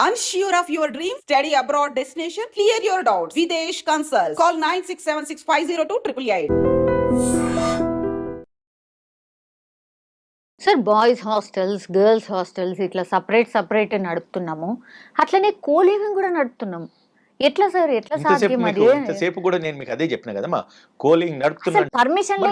Unsure of your dream? Study abroad destination? Clear your doubts. Videsh Consult. Call 9676502888. Sir boys hostels girls hostels ఇట్లా separate separate నడుపుతున్నాము అట్లనే co living కూడా నడుపుతున్నాం ఎట్లా sir? ఎట్లా సాధ్యం మీకు అది ఇంతసేపు కూడా నేను మీకు అదే చెప్పిన కదమ్మా కోలింగ్ నడుపుతున్నాను పర్మిషన్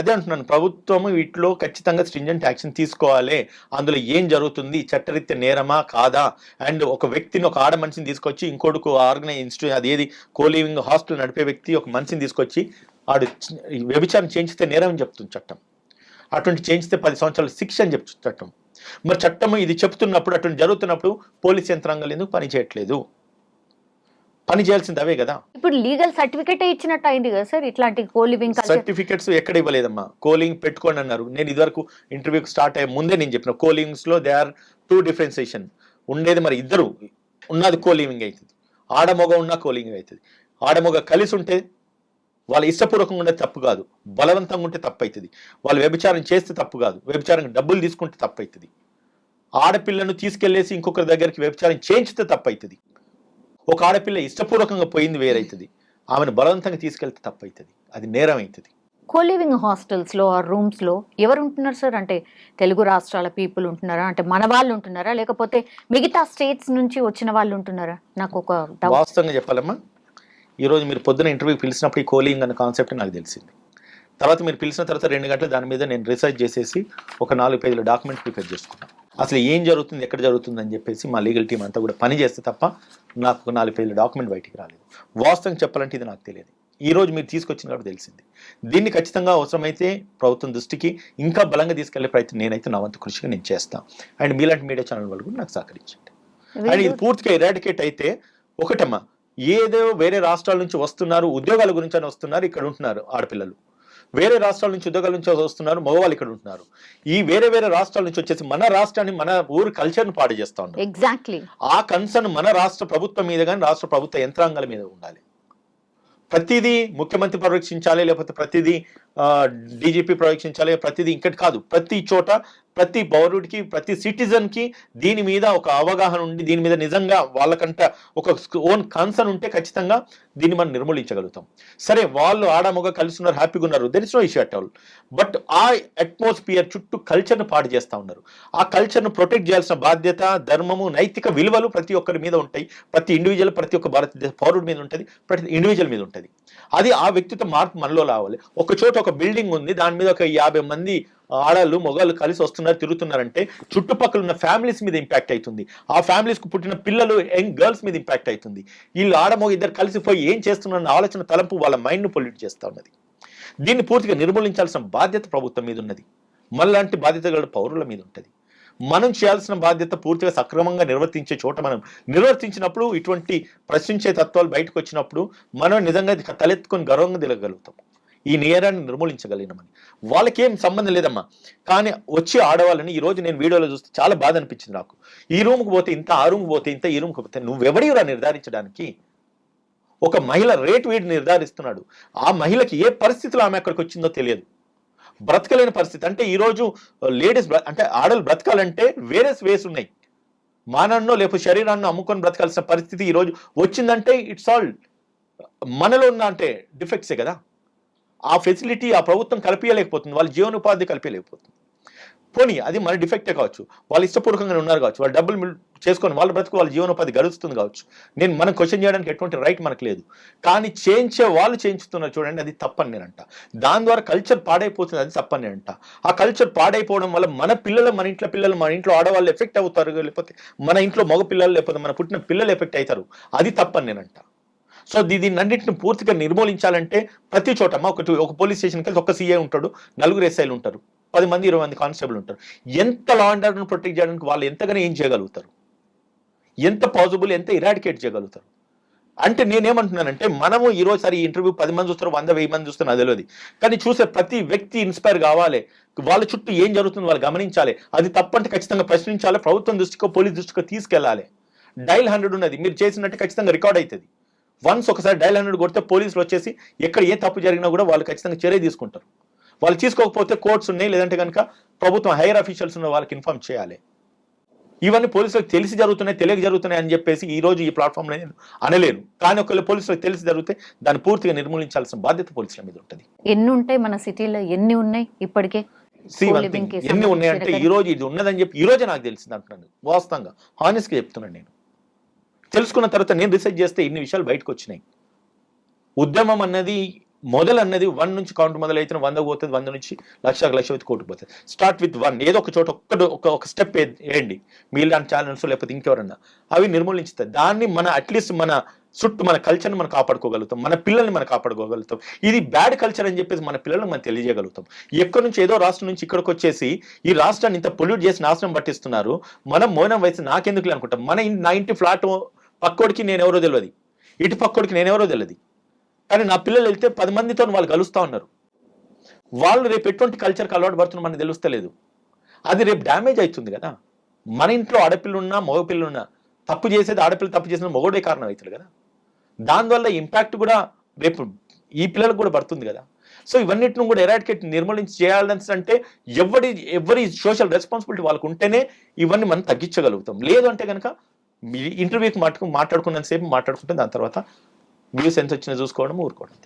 అదే అంటున్నాను. ప్రభుత్వం వీటిలో ఖచ్చితంగా స్ట్రింజెంట్ యాక్షన్ తీసుకోవాలి. అందులో ఏం జరుగుతుంది? చట్టరీత్య నేరమా? కాదా? అండ్ ఒక వ్యక్తిని ఒక ఆడ మనిషిని తీసుకొచ్చి ఇంకోటికి ఆర్గనైజ్ ఇన్స్టిట్యూట్ అది ఏది కోలివింగ్ హాస్టల్ నడిపే వ్యక్తి ఒక మనిషిని తీసుకొచ్చి ఆడు వ్యభిచారం చేయించితే నేరం అని చెప్తుంది చట్టం. అటువంటి చేయించితే పది సంవత్సరాలు శిక్ష అని చెప్తుంది చట్టం. మరి చట్టం ఇది చెప్తున్నప్పుడు అటువంటి జరుగుతున్నప్పుడు పోలీస్ యంత్రాంగాలు ఎందుకు పని చేయట్లేదు పని చేయాల్సింది అవే కదా. ఇప్పుడు లీగల్ సర్టిఫికేట్ ఇచ్చినట్టు అయింది కదా సార్ ఇట్లాంటి కో లివింగ్ సర్టిఫికెట్స్ ఎక్కడ ఇవ్వలేదమ్మా. కోలింగ్ పెట్టుకోండి అన్నారు. నేను ఇదివరకు ఇంటర్వ్యూకి స్టార్ట్ అయ్యే ముందే నేను చెప్పిన కోలింగ్స్లో దే ఆర్ టూ డిఫరెన్సియేషన్ ఉండేది మరి ఇద్దరు. ఉన్నది కోలివింగ్ అవుతుంది ఆడమొగ ఉన్న కోలింగ్ అవుతుంది ఆడమొగ కలిసి ఉంటే వాళ్ళ ఇష్టపూర్వకంగా ఉంటే తప్పు కాదు. బలవంతంగా ఉంటే తప్పు అవుతుంది వాళ్ళు వ్యభిచారం చేస్తే తప్పు కాదు. వ్యభిచారం డబ్బులు తీసుకుంటే తప్పు అవుతుంది ఆడపిల్లను తీసుకెళ్ళేసి ఇంకొకరి దగ్గరికి వ్యభిచారం చేయించితే తప్పు అవుతుంది ఒక ఆడపిల్ల ఇష్టపూర్వకంగా పోయింది వేరైతుంది. ఆమెను బలవంతంగా తీసుకెళ్తే తప్పు అవుతుంది అది నేరం అవుతుంది కో లివింగ్ హాస్టల్స్లో ఆ రూమ్స్లో ఎవరు ఉంటున్నారు సార్? అంటే తెలుగు రాష్ట్రాల పీపుల్ ఉంటున్నారా? అంటే మన వాళ్ళు ఉంటున్నారా? లేకపోతే మిగతా స్టేట్స్ నుంచి వచ్చిన వాళ్ళు ఉంటున్నారా? నాకు ఒక వాస్తవంగా చెప్పాలమ్మా ఈరోజు మీరు పొద్దున ఇంటర్వ్యూ పిలిచినప్పుడు ఈ కోలింగ్ అన్న కాన్సెప్ట్ నాకు తెలిసింది. తర్వాత మీరు పిలిచిన తర్వాత రెండు గంటలు దాని మీద నేను రీసెర్చ్ చేసేసి ఒక నాలుగు పేజీల డాక్యుమెంట్ ప్రిపేర్ చేసుకున్నాను. అసలు ఏం జరుగుతుంది ఎక్కడ జరుగుతుంది అని చెప్పేసి మా లీగల్ టీం అంతా కూడా పని చేస్తే తప్ప నాకు ఒక నాలుగు పేజీల డాక్యుమెంట్ బయటికి రాలేదు. వాస్తవం చెప్పాలంటే ఇది నాకు తెలియదు. ఈ రోజు మీరు తీసుకొచ్చిన కాబట్టి తెలిసింది. దీన్ని ఖచ్చితంగా అవసరమైతే ప్రభుత్వం దృష్టికి ఇంకా బలంగా తీసుకెళ్ళే ప్రయత్నం నేనైతే నా వంతు కృషిగా నేను చేస్తాను అండ్ మీలాంటి మీడియా ఛానల్ వాళ్ళు కూడా నాకు సహకరించండి. అండ్ ఇది పూర్తిగా ఇరాడికేట్ అయితే ఒకటమ్మా ఏదో వేరే రాష్ట్రాల నుంచి వస్తున్నారు ఉద్యోగాల గురించి అని వస్తున్నారు ఇక్కడ ఉంటున్నారు ఆడపిల్లలు. వేరే రాష్ట్రాల నుంచి ఉద్యోగాల నుంచి వస్తున్నారు మగవాళ్ళు ఇక్కడ ఉంటున్నారు. ఈ వేరే వేరే రాష్ట్రాల నుంచి వచ్చేసి మన రాష్ట్రాన్ని మన ఊరు కల్చర్ని పాడు చేస్తా ఉన్నారు. ఎగ్జాక్ట్లీ ఆ కన్సర్న్ మన రాష్ట్ర ప్రభుత్వం మీద కానీ రాష్ట్ర ప్రభుత్వ యంత్రాంగాల మీద ఉండాలి. ప్రతిదీ ముఖ్యమంత్రి పర్యవేక్షించాలి లేకపోతే ప్రతిదీ డీజీపీ పర్యవేక్షించాలి ప్రతిదీ ఇంకటి కాదు. ప్రతి చోట ప్రతి పౌరుడికి ప్రతి సిటిజన్కి దీని మీద ఒక అవగాహన ఉండి దీని మీద నిజంగా వాళ్ళకంట ఒక ఓన్ కన్సర్న్ ఉంటే ఖచ్చితంగా దీన్ని మనం నిర్మూలించగలుగుతాం. సరే వాళ్ళు ఆడ కలిసి ఉన్నారు హ్యాపీగా ఉన్నారు. There is no issue at all but ఆ అట్మాస్ఫియర్ చుట్టూ కల్చర్ను పాడు చేస్తూ ఉన్నారు. ఆ కల్చర్ను ప్రొటెక్ట్ చేయాల్సిన బాధ్యత ధర్మము నైతిక విలువలు ప్రతి ఒక్కరి మీద ఉంటాయి. ప్రతి ఇండివిజువల్ ప్రతి ఒక్క భారతదేశ పౌరుడి మీద ఉంటుంది. ప్రతి ఇండివిజువల్ మీద ఉంటుంది. అది ఆ వ్యక్తిత్వ మార్పు మనలో రావాలి. ఒక చోట ఒక బిల్డింగ్ ఉంది దాని మీద ఒక యాభై మంది ఆడాళ్ళు మొగాళ్ళు కలిసి వస్తున్నారు తిరుగుతున్నారంటే చుట్టుపక్కల ఉన్న ఫ్యామిలీస్ మీద ఇంపాక్ట్ అవుతుంది. ఆ ఫ్యామిలీస్కు పుట్టిన పిల్లలు యంగ్ గర్ల్స్ మీద ఇంపాక్ట్ అవుతుంది. వీళ్ళు ఆడమొగ ఇద్దరు కలిసిపోయి ఏం చేస్తున్నారన్న ఆలోచన తలంపు వాళ్ళ మైండ్ను పొల్యూట్ చేస్తా ఉన్నది. దీన్ని పూర్తిగా నిర్మూలించాల్సిన బాధ్యత ప్రభుత్వం మీద ఉన్నది. మనలాంటి బాధ్యత గల పౌరుల మీద ఉంటుంది. మనం చేయాల్సిన బాధ్యత పూర్తిగా సక్రమంగా నిర్వర్తించే చోట మనం నిర్వర్తించినప్పుడు ఇటువంటి ప్రశ్నించే తత్వాలు బయటకు వచ్చినప్పుడు మనం నిజంగా తలెత్తుకొని గర్వంగా తిరగలుగుతాం ఈ నేరాన్ని నిర్మూలించగలిగినామని. వాళ్ళకేం సంబంధం లేదమ్మా. కానీ వచ్చి ఆడవాళ్ళని ఈ రోజు నేను వీడియోలో చూస్తే చాలా బాధ అనిపించింది నాకు. ఈ రూమ్కి పోతే ఇంత ఆ రూమ్కి పోతే ఇంత ఈ రూమ్కి పోతే నువ్వెవడిరా నిర్ధారించడానికి? ఒక మహిళ రేట్ వీడి నిర్ధారిస్తున్నాడు. ఆ మహిళకి ఏ పరిస్థితిలో ఆమె అక్కడికి వచ్చిందో తెలియదు. బ్రతకలేని పరిస్థితి. అంటే ఈరోజు లేడీస్ అంటే ఆడలు బ్రతకాలంటే వేరే వేస్ ఉన్నాయి. మానన్నో లేకపోతే శరీరాన్ని అమ్ముకొని బ్రతకాల్సిన పరిస్థితి ఈరోజు వచ్చిందంటే ఇట్స్ ఆల్. మనలో ఉన్న అంటే డిఫెక్ట్సే కదా. ఆ ఫెసిలిటీ ఆ ప్రభుత్వం కల్పించలేకపోతుంది. వాళ్ళ జీవనోపాధి కల్పించలేకపోతుంది. పోనీ అది మన డిఫెక్టే కావచ్చు. వాళ్ళు ఇష్టపూర్వకంగా ఉన్నారు కావచ్చు. వాళ్ళు డబ్బులు చేసుకొని వాళ్ళ బ్రతుకు వాళ్ళ జీవనోపాధి గడుస్తుంది కావచ్చు. నేను మనం క్వశ్చన్ చేయడానికి ఎటువంటి రైట్ మనకు లేదు. కానీ చేయించే వాళ్ళు చేయించుతున్నారు చూడండి అది తప్పని నేనంట. దాని ద్వారా కల్చర్ పాడైపోతుంది అది తప్పని నేనంట. ఆ కల్చర్ పాడైపోవడం వల్ల మన పిల్లలు మన ఇంట్లో పిల్లలు మన ఇంట్లో ఆడవాళ్ళు ఎఫెక్ట్ అవుతారు లేకపోతే మన ఇంట్లో మగ పిల్లలు లేకపోతే మన పుట్టిన పిల్లలు ఎఫెక్ట్ అవుతారు. అది తప్పని నేనంట. సో దీన్ని అన్నింటిని పూర్తిగా నిర్మూలించాలంటే ప్రతి చోట ఒకటి ఒక పోలీస్ స్టేషన్కి వెళ్తే ఒక సీఏ ఉంటాడు నలుగురు ఎస్ఐలు ఉంటారు పది మంది ఇరవై మంది కానిస్టేబుల్ ఉంటారు. ఎంత లా అండ్ ఆర్డర్ను ప్రొటెక్ట్ చేయడానికి వాళ్ళు ఎంతగానో ఏం చేయగలుగుతారు? ఎంత పాజిబుల్ ఎంత ఇరాడికేట్ చేయగలుగుతారు? అంటే నేనేమంటున్నానంటే మనము ఈ సరే ఈ ఇంటర్వ్యూ పది మంది చూస్తారు వంద వెయ్యి మంది చూస్తారు నాకు తెలియదు. కానీ చూసే ప్రతి వ్యక్తి ఇన్స్పైర్ కావాలి. వాళ్ళ చుట్టూ ఏం జరుగుతుందో వాళ్ళు గమనించాలి. అది తప్పంటే ఖచ్చితంగా ప్రశ్నించాలి. ప్రభుత్వం దృష్టికో పోలీస్ దృష్టికో తీసుకెళ్ళాలి. డైల్ హండ్రెడ్ ఉన్నది. మీరు చేసినట్టు ఖచ్చితంగా రికార్డ్ అవుతుంది. వన్స్ ఒకసారి డైల్ హండ్రెడ్ కొడితే పోలీసులు వచ్చేసి ఎక్కడ ఏ తప్పు జరిగినా కూడా వాళ్ళు ఖచ్చితంగా చర్య తీసుకుంటారు. వాళ్ళు తీసుకోకపోతే కోర్ట్స్ ఉన్నాయి లేదంటే కనుక ప్రభుత్వం హైయర్ అఫీషియల్స్ ఉన్న వాళ్ళకి ఇన్ఫార్మ్ చేయాలి. ఇవన్నీ పోలీసులకు తెలిసి జరుగుతున్నాయి తెలియక జరుగుతున్నాయి అని చెప్పేసి ఈ రోజు ఈ ప్లాట్ఫామ్లో నేను అనలేను కానీ ఒకవేళ పోలీసులకు తెలిసి జరిగితే దాన్ని పూర్తిగా నిర్మూలించాల్సిన బాధ్యత పోలీసుల మీద ఉంటుంది. ఎన్ని ఉంటాయి మన సిటీలో? ఎన్ని ఉన్నాయి ఇప్పటికే? ఎన్ని ఉన్నాయంటే ఈ రోజు ఇది ఉన్నదని చెప్పి ఈ రోజే నాకు తెలిసింది అంటున్నాను. వాస్తవంగా హానెస్ట్గా చెప్తున్నాను నేను. తెలుసుకున్న తర్వాత నేను రీసెర్చ్ చేస్తే ఇన్ని విషయాలు బయటకు వచ్చినాయి. ఉద్యమం అన్నది మొదలు అన్నది వన్ నుంచి కౌంట్ మొదలైతే వంద పోతుంది వంద నుంచి లక్ష లక్ష వచ్చి కోటి పోతుంది స్టార్ట్ విత్ వన్ ఏదో ఒక చోట ఒక్కడు ఒక ఒక స్టెప్ వేయండి మీలాంటి ఛానల్స్ లేకపోతే ఇంకెవరన్నా. అవి నిర్మూలించుతాయి. దాన్ని మన అట్లీస్ట్ మన చుట్టూ మన కల్చర్ని మనం కాపాడుకోగలుగుతాం. మన పిల్లల్ని మనం కాపాడుకోగలుగుతాం. ఇది బ్యాడ్ కల్చర్ అని చెప్పేసి మన పిల్లలకు మనం తెలియజేయగలుగుతాం. ఎక్కడి నుంచి ఏదో రాష్ట్రం నుంచి ఇక్కడికి వచ్చేసి ఈ రాష్ట్రాన్ని ఇంత పొల్యూట్ చేసి నాశనం పట్టిస్తున్నారు. మనం మౌనం వయసు నాకెందుకు అనుకుంటాం. మన నా ఇంటి ఫ్లాట్ పక్కోడికి నేను ఎవరో తెలియదు ఇటు పక్కోడికి నేను ఎవరో తెలియదు కానీ నా పిల్లలు వెళ్తే పది మందితో వాళ్ళు కలుస్తూ ఉన్నారు. వాళ్ళు రేపు ఎటువంటి కల్చర్కి అలవాటు పడుతున్నారు మనకు తెలుస్తలేదు. అది రేపు డ్యామేజ్ అవుతుంది కదా. మన ఇంట్లో ఆడపిల్ల మగపిల్లున్నా తప్పు చేసేది ఆడపిల్ల తప్పు చేసిన మగోడే కారణం అవుతుంది కదా. దానివల్ల ఇంపాక్ట్ కూడా రేపు ఈ పిల్లలకు కూడా పడుతుంది కదా. సో ఇవన్నిటిని కూడా ఎరాడికేట్ నిర్మూలించి చేయాలని అంటే ఎవరి ఎవరి సోషల్ రెస్పాన్సిబిలిటీ వాళ్ళకు ఉంటేనే ఇవన్నీ మనం తగ్గించగలుగుతాం. లేదు అంటే కనుక ఇంటర్వ్యూకి మటుకు మాట్లాడుకున్నంత సేపు మాట్లాడుకుంటే దాని తర్వాత వ్యూస్ ఎంత వచ్చినా చూసుకోవడం ఊరుకోవడం.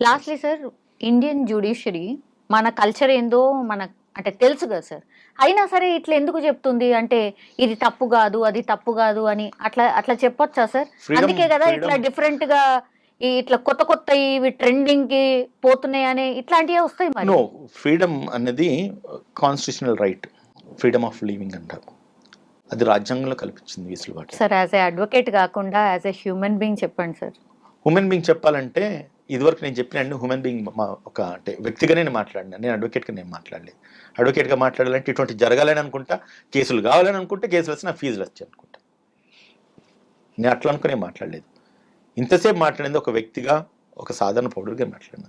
లాస్ట్లీ సార్ ఇండియన్ జ్యుడిషియరీ మన కల్చర్ ఏందో మన అంటే తెలుసు కదా సార్ అయినా సరే ఇట్లా ఎందుకు చెప్తుంది? అంటే ఇది తప్పు కాదు అది తప్పు కాదు అని అట్లా అట్లా చెప్పొచ్చా సార్ అందుకే కదా ఇట్లా డిఫరెంట్గా ఇట్లా కొత్త కొత్త ఇవి ట్రెండింగ్కి పోతున్నాయి అని ఇట్లాంటివే వస్తాయి మరి? ఫ్రీడమ్ అన్నది constitutional right freedom of living అంటారు. అది రాజ్యాంగంలో కల్పించింది వెసులుబాటు. సార్ యాజ్ ఏ అడ్వకేట్ కాకుండా యాజ్ ఏ హ్యూమన్ బీయింగ్ చెప్పండి సార్ హ్యూమన్ బీయింగ్ చెప్పాలంటే ఇదివరకు నేను చెప్పిన హ్యూమన్ బీయింగ్ మా ఒక అంటే వ్యక్తిగానే నేను మాట్లాడినా నేను అడ్వకేట్గా నేను మాట్లాడలేదు అడ్వకేట్గా మాట్లాడాలంటే ఇటువంటి జరగాలని అనుకుంటా కేసులు కావాలని అనుకుంటే కేసులు వచ్చి నా ఫీజులు వచ్చాయి అనుకుంటా. నేను అట్లా అనుకునే మాట్లాడలేదు. ఇంతసేపు మాట్లాడింది ఒక వ్యక్తిగా ఒక సాధారణ పౌరుడిగా మాట్లాడినా.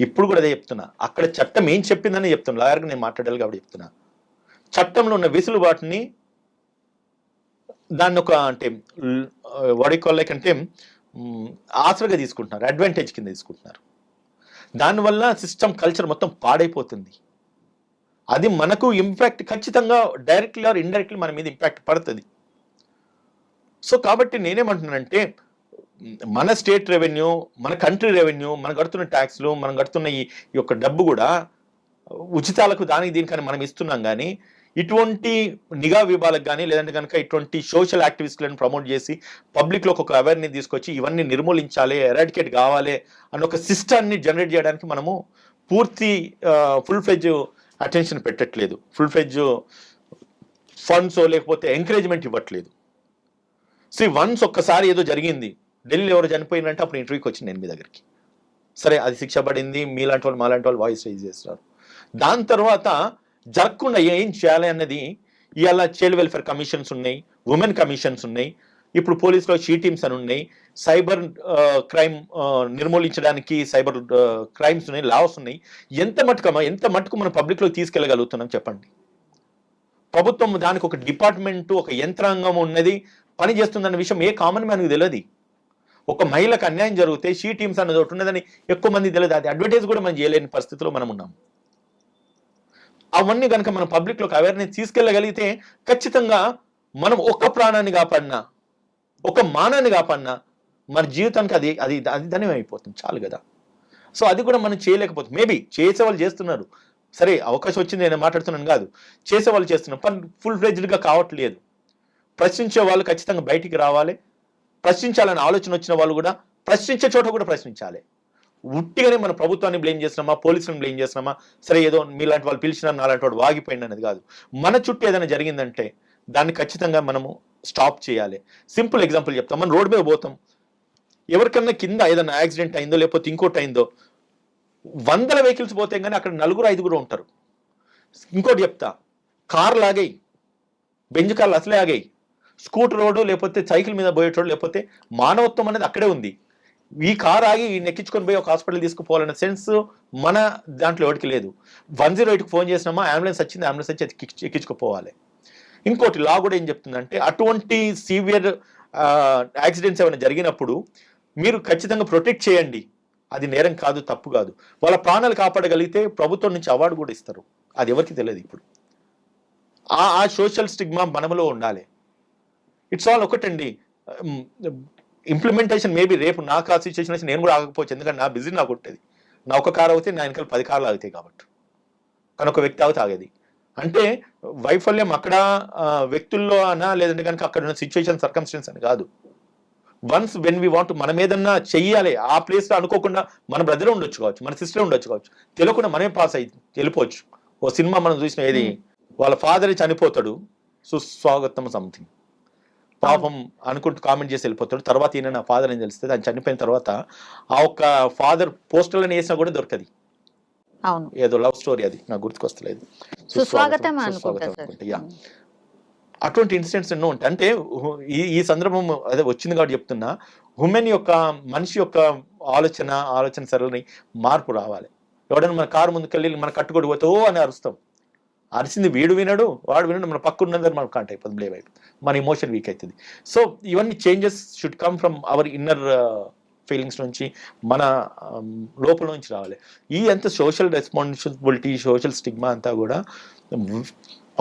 ఇప్పుడు కూడా అదే చెప్తున్నా. అక్కడ చట్టం ఏం చెప్పిందని చెప్తున్నా. లాయర్గా నేను మాట్లాడాలి కాబట్టి చెప్తున్నా. చట్టంలో ఉన్న వెసులుబాటుని దాన్ని ఒక అంటే వాడికోలేక అంటే ఆసరగా తీసుకుంటున్నారు అడ్వాంటేజ్ కింద తీసుకుంటున్నారు. దానివల్ల సిస్టమ్ కల్చర్ మొత్తం పాడైపోతుంది. అది మనకు ఇంపాక్ట్ ఖచ్చితంగా డైరెక్ట్లీ ఆర్ ఇండైరెక్ట్లీ మన మీద ఇంపాక్ట్ పడుతుంది. సో కాబట్టి నేనేమంటున్నానంటే మన స్టేట్ రెవెన్యూ మన కంట్రీ రెవెన్యూ మనం కడుతున్న ట్యాక్స్లు మనం కడుతున్న ఈ యొక్క డబ్బు కూడా ఉచితాలకు దానికి దీనికని మనం ఇస్తున్నాం కానీ ఇటువంటి నిఘా విభాగాలకు కానీ లేదంటే కనుక ఇటువంటి సోషల్ యాక్టివిస్టులను ప్రమోట్ చేసి పబ్లిక్లో ఒక అవేర్నెస్ తీసుకొచ్చి ఇవన్నీ నిర్మూలించాలి ఎరాడికేట్ కావాలి అన్న ఒక సిస్టాన్ని జనరేట్ చేయడానికి మనము పూర్తి ఫుల్ ఫ్లెజ్ అటెన్షన్ పెట్టట్లేదు. ఫుల్ ఫ్లెజ్ ఫండ్స్ లేకపోతే ఎంకరేజ్మెంట్ ఇవ్వట్లేదు. సి వన్స్ ఒక్కసారి ఏదో జరిగింది ఢిల్లీలో ఎవరు చనిపోయినంటే అప్పుడు ఇంటర్వ్యూకి వచ్చింది నేను మీ దగ్గరికి. సరే అది శిక్ష పడింది మీలాంటి వాళ్ళు మాలాంటి వాళ్ళు వాయిస్ రైజ్ చేస్తారు. దాని తర్వాత జరగకుండా ఏం చేయాలి అన్నది ఇవాళ చైల్డ్ వెల్ఫేర్ కమిషన్స్ ఉన్నాయి ఉమెన్ కమిషన్స్ ఉన్నాయి ఇప్పుడు పోలీసులో షీ టీమ్స్ అని ఉన్నాయి సైబర్ క్రైమ్ నిర్మూలించడానికి సైబర్ క్రైమ్స్ ఉన్నాయి లాస్ ఉన్నాయి. ఎంత మటుకు ఎంత మటుకు మనం పబ్లిక్లో తీసుకెళ్ళగలుగుతున్నాం చెప్పండి? ప్రభుత్వం దానికి ఒక డిపార్ట్మెంట్ ఒక యంత్రాంగం ఉన్నది పని చేస్తుందన్న విషయం ఏ కామన్ మ్యాన్కి తెలియదు. ఒక మహిళకు అన్యాయం జరిగితే షీ టీమ్స్ అన్నది ఒకటి ఉన్నదని ఎక్కువ మంది తెలియదు. అది అడ్వర్టైజ్ కూడా మనం చేయలేని పరిస్థితిలో మనం ఉన్నాం. అవన్నీ కనుక మనం పబ్లిక్లోకి అవేర్నెస్ తీసుకెళ్ళగలిగితే ఖచ్చితంగా మనం ఒక్క ప్రాణాన్ని కాపాడినా ఒక మానాన్ని కాపాడినా మన జీవితానికి అది అది అది ధన్యం అయిపోతుంది చాలు కదా. సో అది కూడా మనం చేయలేకపోతుంది మేబీ చేసే వాళ్ళు చేస్తున్నారు. సరే అవకాశం వచ్చింది నేను మాట్లాడుతున్నాను కాదు. చేసే వాళ్ళు చేస్తున్నారు పని ఫుల్ ఫ్లెజ్డ్గా కావట్లేదు. ప్రశ్నించే వాళ్ళు ఖచ్చితంగా బయటికి రావాలి. ప్రశ్నించాలని ఆలోచన వచ్చిన వాళ్ళు కూడా ప్రశ్నించే చోట కూడా ప్రశ్నించాలి. ఉట్టిగానే మన ప్రభుత్వాన్ని బ్లేమ్ చేస్తున్నామా? పోలీసులను బ్లేమ్ చేసినామా సరే ఏదో మీలాంటి వాళ్ళు పిలిచినా నాలాంటి వాడు వాగిపోయింది అనేది కాదు. మన చుట్టూ ఏదైనా జరిగిందంటే దాన్ని ఖచ్చితంగా మనము స్టాప్ చేయాలి. సింపుల్ ఎగ్జాంపుల్ చెప్తాం. మనం రోడ్డు మీద పోతాం. ఎవరికన్నా కింద ఏదైనా యాక్సిడెంట్ అయిందో లేకపోతే ఇంకోటి అయిందో వందల వెహికల్స్ పోతే కానీ అక్కడ నలుగురు ఐదుగురు ఉంటారు. ఇంకోటి చెప్తా. కార్లు ఆగాయి బెంజ్ కార్లు అసలే ఆగాయి. స్కూటర్ రోడ్డు లేకపోతే సైకిల్ మీద పోయేటోడు లేకపోతే మానవత్వం అనేది అక్కడే ఉంది. ఈ కార్ ఆగి ఈ నెక్కించుకొని పోయి ఒక హాస్పిటల్ తీసుకుపోవాలన్న సెన్స్ మన దాంట్లో ఎవరికి లేదు. వన్ జీరో ఎయిట్కి ఫోన్ చేసినామా? అంబులెన్స్ వచ్చింది అంబులెన్స్ వచ్చి ఎక్కి- ఎక్కించుకుపోవాలి. ఇంకోటి లా కూడా ఏం చెప్తుందంటే అటువంటి సీవియర్ యాక్సిడెంట్స్ ఏమైనా జరిగినప్పుడు మీరు ఖచ్చితంగా ప్రొటెక్ట్ చేయండి. అది నేరం కాదు తప్పు కాదు. వాళ్ళ ప్రాణాలు కాపాడగలిగితే ప్రభుత్వం నుంచి అవార్డు కూడా ఇస్తారు. అది ఎవరికి తెలియదు ఇప్పుడు. ఆ సోషల్ స్టిగ్మా మనములో ఉండాలి. ఇట్స్ ఆల్ ఒకటండి. ఇంప్లిమెంటేషన్ మేబీ రేపు నాకు ఆ సిచ్యువేషన్ వచ్చి నేను కూడా ఆగకపోవచ్చు. ఎందుకంటే నా బిజీ నాకు ఉంటుంది నా ఒక కారు అవుతే నా వెనకాల పది కార్లు ఆగుతాయి కాబట్టి. కానీ ఒక వ్యక్తి ఆగితే ఆగేది. అంటే వైఫల్యం అక్కడ వ్యక్తుల్లో అనా లేదంటే కనుక అక్కడ ఉన్న సిచ్యువేషన్ సర్కమ్స్టెన్స్ అని కాదు. వన్స్ వెన్ వీ వాంట్ మనం ఏదన్నా చెయ్యాలి. ఆ ప్లేస్లో అనుకోకుండా మన బ్రదర్ ఉండొచ్చు కావచ్చు మన సిస్టర్ ఉండొచ్చు కావచ్చు. తెలియకుండా మనమే పాస్ అయ్యి వెళ్ళిపోవచ్చు. ఓ సినిమా మనం చూసిన ఏది? వాళ్ళ ఫాదర్ చనిపోతాడు. సుస్వాగతం సంథింగ్ పాపం అనుకుంటూ కామెంట్ చేసి వెళ్ళిపోతాడు. తర్వాత ఈయన నా ఫాదర్ అని తెలుస్తుంది? ఆయన చనిపోయిన తర్వాత ఆ ఒక్క ఫాదర్ పోస్టర్లను వేసినా కూడా దొరకది. అవును. ఏదో లవ్ స్టోరీ అది. నాకు గుర్తుకొస్తలేదు. సుస్వాగతం. అటువంటి ఇన్సిడెంట్స్ ఎన్నో ఉంటాయి. అంటే ఈ ఈ సందర్భం అదే వచ్చింది కాబట్టి చెప్తున్నా. ఉమెన్ యొక్క మనిషి యొక్క ఆలోచన ఆలోచన సరళని మార్పు రావాలి. ఎవడైనా మన కారు ముందుకెళ్ళి మన కట్టుకొడి పోతే ఓ అని అరుస్తాం. అరిసింది వీడు వినడు వాడు వినడు మన పక్కన ఉన్నదని మనకు కాంట్ అయిపోతుంది బ్లేవ్ అయిపోతుంది. మన ఇమోషన్ వీక్ అవుతుంది సో ఇవన్నీ changes should come from our inner feelings నుంచి మన um, లోపల నుంచి రావాలి. ఈ అంత సోషల్ రెస్పాన్సిబిలిటీ సోషల్ స్టిగ్మా అంతా కూడా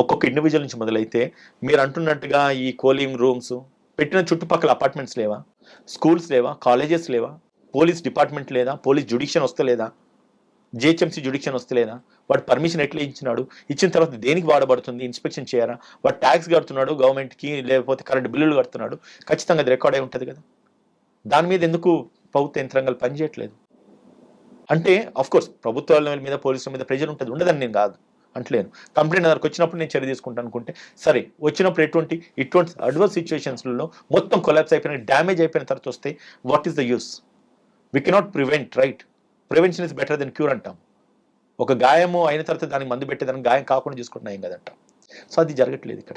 ఒక్కొక్క ఇండివిజువల్ నుంచి మొదలైతే మీరు అంటున్నట్టుగా ఈ కోలింగ్ రూమ్స్ పెట్టిన చుట్టుపక్కల అపార్ట్మెంట్స్ లేవా? స్కూల్స్ లేవా? కాలేజెస్ లేవా? పోలీస్ డిపార్ట్మెంట్ లేదా? పోలీస్ జుడిక్షన్ వస్తలేదా జిహెచ్ఎంసీ జుడిక్షన్ వస్తలేదా వాడు పర్మిషన్ ఎట్లా ఇచ్చినాడు? ఇచ్చిన తర్వాత దేనికి వాడబడుతుంది? ఇన్స్పెక్షన్ చేయరా? వాడు ట్యాక్స్ కడుతున్నాడు గవర్నమెంట్కి లేకపోతే కరెంట్ బిల్లులు కడుతున్నాడు. ఖచ్చితంగా అది రికార్డ్ అయి ఉంటుంది కదా. దాని మీద ఎందుకు ప్రభుత్వ యంత్రాంగాలు పనిచేయట్లేదు? అంటే కోర్స్ ప్రభుత్వాల మీద పోలీసుల మీద ప్రెజర్ ఉంటుంది. ఉండదని నేను కాదు అంటలేను. కంప్లైంట్ దగ్గరకు వచ్చినప్పుడు నేను చర్య తీసుకుంటాను అనుకుంటే సరే వచ్చినప్పుడు ఎటువంటి ఇటువంటి అడ్వర్స్ సిచ్యువేషన్స్లో మొత్తం కొలాప్స్ అయిపోయిన డ్యామేజ్ అయిపోయిన తర్వాత వస్తే what is the use we cannot prevent right prevention is better than cure అంటాం. ఒక గాయము అయిన తర్వాత దానికి మందు పెట్టేదానికి గాయం కాకుండా చూసుకుంటున్నాం కదంటాం. సో అది జరగట్లేదు ఇక్కడ.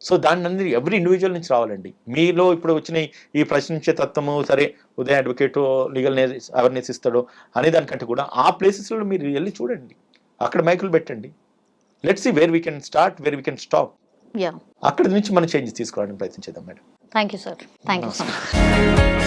సో దాన్ని అందరి ఎవ్రీ ఇండివిజువల్ నుంచి రావాలండి. మీలో ఇప్పుడు వచ్చిన ఈ- ప్రశ్నించే తత్వము సరే ఉదయం అడ్వకేట్ లీగల్ అవేర్నెస్ ఇస్తాడు అనే దానికంటే కూడా ఆ ప్లేసెస్లో మీరు వెళ్ళి చూడండి. అక్కడ మైకులు పెట్టండి. Let's see where we can start where we can stop అక్కడి నుంచి మనం చేంజెస్ తీసుకోవడానికి ప్రయత్నించేద్దాం madam. Thank you sir thank you so much